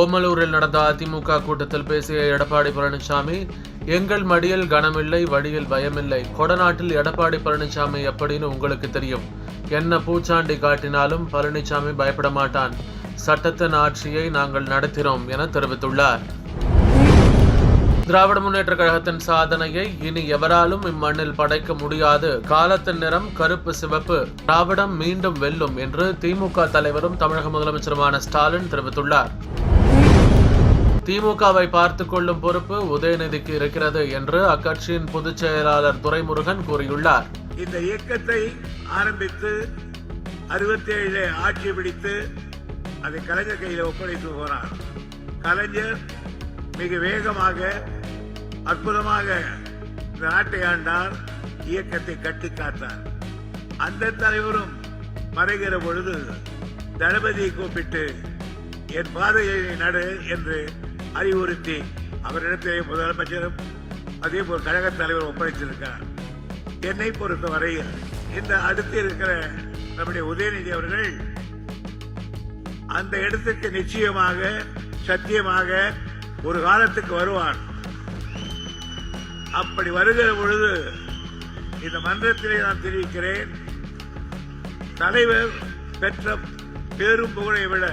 ஓமலூரில் நடந்த அதிமுக கூட்டத்தில் பேசிய எடப்பாடி பழனிசாமி எங்கள் மடியில் கனமில்லை வழியில் பயமில்லை. கொடநாட்டில் எடப்பாடி பழனிசாமி எப்படின்னு உங்களுக்கு தெரியும். என்ன பூச்சாண்டி காட்டினாலும் பழனிசாமி பயப்பட மாட்டான். சட்டத்தின் ஆட்சியை நாங்கள் நடத்தினோம் என தெரிவித்துள்ளார். திராவிட முன்னேற்ற கழகத்தின் சாதனையை இனி எவராலும் இம்மண்ணில் படைக்க முடியாது. காலத்தின் நிறம் கருப்பு சிவப்பு. திராவிடம் மீண்டும் வெல்லும் என்று திமுக தலைவரும் தமிழக முதலமைச்சருமான ஸ்டாலின் தெரிவித்துள்ளார். திமுகவை பார்த்துக் கொள்ளும் பொறுப்பு உதயநிதிக்கு இருக்கிறது என்று அக்கட்சியின் பொதுச் செயலாளர் துரைமுருகன் கூறியுள்ளார். இந்த இயக்கத்தை ஆரம்பித்து அறுபத்தி ஏழு ஆட்சி பிடித்து அதை கலைஞர் கையில் ஒப்படைத்து போனார் கலைஞர் மிக வேகமாக அற்புதமாக இந்த நாட்டை ஆண்டார் இயக்கத்தை கட்டி காத்தார். அந்த தலைவரும் மறைகிற பொழுது தளபதியை கூப்பிட்டு என் பாதையை நடு என்று அறிவுறுத்தி அவரிடத்தை முதலமைச்சரும் அதே போல் கழக தலைவர் ஒப்படைத்திருக்கிறார். என்னை பொறுத்தவரையில் இந்த அடுத்து இருக்கிற நம்முடைய உதயநிதி அவர்கள் அந்த இடத்துக்கு நிச்சயமாக சத்தியமாக ஒரு காலத்துக்கு வருவார். அப்படி வருகிற பொழுது இந்த மன்றத்திலே நான் தெரிவிக்கிறேன் தலைவர் பெற்ற பேரும் புகழை விட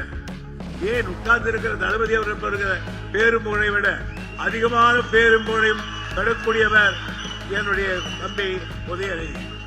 ஏன் உட்கார்ந்து இருக்கிற தளபதி அவர்கள் பெறுகிற விட அதிகமான பேரும்புகனையும் பெறக்கூடியவர் என்னுடைய தம்பி உதயநிதி.